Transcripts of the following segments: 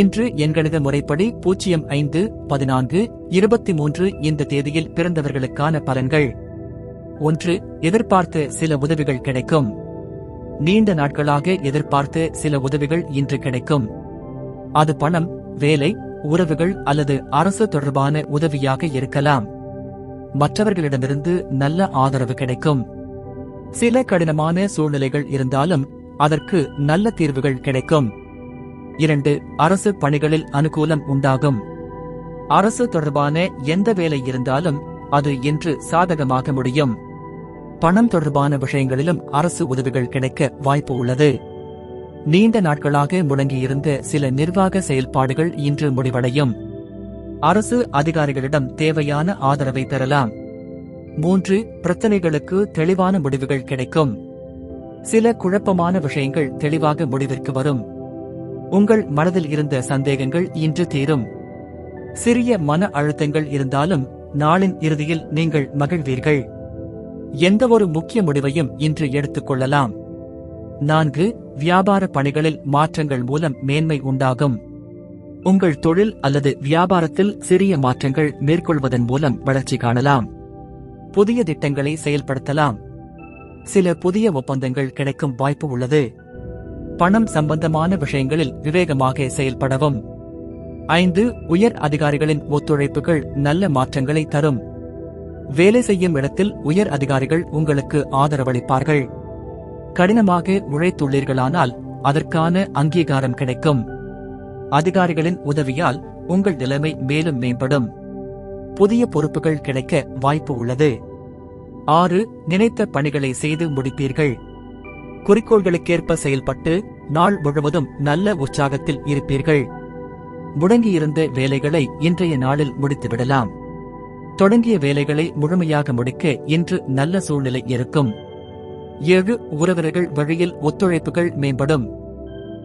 இன்று எண்கணித முறைப்படி பூஜ்ஜியம் ஐந்து பதினான்கு இருபத்தி மூன்று இந்த தேதியில் பிறந்தவர்களுக்கான பலன்கள். ஒன்று எதிர்பார்த்த சில உதவிகள் கிடைக்கும். நீண்ட நாட்களாக எதிர்பார்த்த சில உதவிகள் இன்று கிடைக்கும். அது பணம் வேலை உறவுகள் அல்லது அரசு தொடர்பான உதவியாக இருக்கலாம். மற்றவர்களிடமிருந்து நல்ல ஆதரவு கிடைக்கும். சில கடினமான சூழ்நிலைகள் இருந்தாலும் அதற்கு நல்ல தீர்வுகள் கிடைக்கும். இரண்டு அரசு பணிகளில் அனுகூலம் உண்டாகும். அரசு தொடர்பான எந்த வேலை இருந்தாலும் அது இன்று சாதகமாக முடியும். பணம் தொடர்பான விஷயங்களிலும் அரசு உதவிகள் கிடைக்க வாய்ப்பு உள்ளது. நீண்ட நாட்களாக முடங்கியிருந்த சில நிர்வாக செயல்பாடுகள் இன்று முடிவடையும். அரசு அதிகாரிகளிடம் தேவையான ஆதரவை பெறலாம். மூன்று பிரச்சனைகளுக்கு தெளிவான முடிவுகள் கிடைக்கும். சில குழப்பமான விஷயங்கள் தெளிவாக முடிவிற்கு வரும். உங்கள் மனதில் இருந்த சந்தேகங்கள் இன்று தீரும். சிறிய மன அழுத்தங்கள் இருந்தாலும் நாளின் இறுதியில் நீங்கள் மகிழ்வீர்கள். எந்தவொரு முக்கிய முடிவையும் இன்று எடுத்துக்கொள்ளலாம் நான்கு வியாபார பணிகளில் மாற்றங்கள் மூலம் மேன்மை உண்டாகும். உங்கள் தொழில் அல்லது வியாபாரத்தில் சிறிய மாற்றங்கள் மேற்கொள்வதன் மூலம் வளர்ச்சி காணலாம். புதிய திட்டங்களை செயல்படுத்தலாம். சில புதிய ஒப்பந்தங்கள் கிடைக்கும் வாய்ப்பு உள்ளது. பணம் சம்பந்தமான விஷயங்களில் விவேகமாக செயல்படவும். ஐந்து உயர் அதிகாரிகளின் ஒத்துழைப்புகள் நல்ல மாற்றங்களை தரும். வேலை செய்யும் இடத்தில் உயர் அதிகாரிகள் உங்களுக்கு ஆதரவளிப்பார்கள். கடினமாக உழைத்துள்ளீர்களானால் அதற்கான அங்கீகாரம் கிடைக்கும். அதிகாரிகளின் உதவியால் உங்கள் நிலைமை மேலும் மேம்படும். புதிய பொறுப்புகள் கிடைக்க வாய்ப்பு உள்ளது. ஆறு நினைத்த பணிகளை செய்து முடிப்பீர்கள். குறிக்கோள்களுக்கேற்ப செயல்பட்டு நாள் முழுவதும் நல்ல உற்சாகத்தில் இருப்பீர்கள். முடங்கியிருந்த வேலைகளை இன்றைய நாளில் முடித்துவிடலாம் தொடங்கிய வேலைகளை முழுமையாக முடிக்க இன்று நல்ல சூழ்நிலை இருக்கும். ஏழு உறவினர்கள் வழியில் ஒத்துழைப்புகள் மேம்படும்.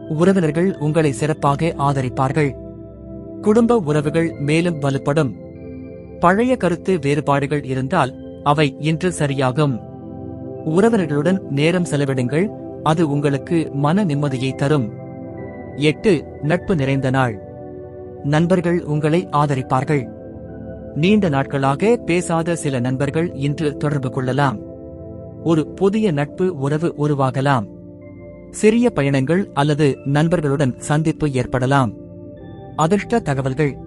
உறவினர்கள் உங்களை சிறப்பாக ஆதரிப்பார்கள். குடும்ப உறவுகள் மேலும் வலுப்படும். பழைய கருத்து வேறுபாடுகள் இருந்தால் அவை இன்று சரியாகும். உறவினர்களுடன் நேரம் செலவிடுங்கள். அது உங்களுக்கு மன நிம்மதியை தரும். எட்டு நட்பு நிறைந்த நாள். நண்பர்கள் உங்களை ஆதரிப்பார்கள். நீண்ட நாட்களாக பேசாத சில நண்பர்கள் இன்று தொடர்பு கொள்ளலாம். ஒரு புதிய நட்பு உறவு உருவாகலாம். சிறிய பயணங்கள் அல்லது நண்பர்களுடன் சந்திப்பு ஏற்படலாம். அதிர்ஷ்ட தகவல்கள்.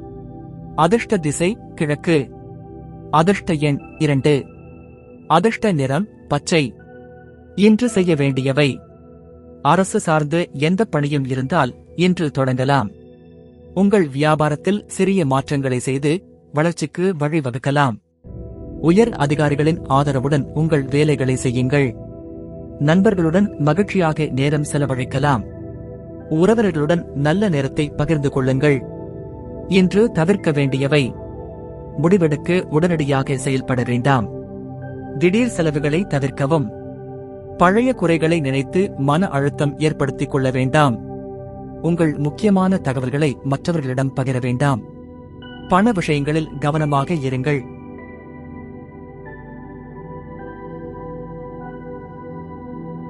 அதிர்ஷ்ட திசை கிழக்கு. அதிர்ஷ்ட எண் இரண்டு. அதிர்ஷ்ட நிறம் பச்சை. இன்று செய்ய வேண்டியவை. அரசு சார்ந்து எந்த பணியும் இருந்தால் இன்று தொடங்கலாம். உங்கள் வியாபாரத்தில் சிறிய மாற்றங்களை செய்து வளர்ச்சிக்கு வழிவகுக்கலாம் உயர் அதிகாரிகளின் ஆதரவுடன் உங்கள் வேலைகளை செய்யுங்கள். நண்பர்களுடன் மகிழ்ச்சியாக நேரம் செலவழிக்கலாம். உறவினர்களுடன் நல்ல நேரத்தை பகிர்ந்து கொள்ளுங்கள். இன்று தவிர்க்க வேண்டியவை. முடிவெடுக்க உடனடியாக செயல்பட வேண்டாம். திடீர் செலவுகளை தவிர்க்கவும். பழைய குறைகளை நினைத்து மன அழுத்தம் ஏற்படுத்திக் கொள்ள வேண்டாம். உங்கள் முக்கியமான தகவல்களை மற்றவர்களிடம் பகிர வேண்டாம். பண விஷயங்களில் கவனமாக இருங்கள்.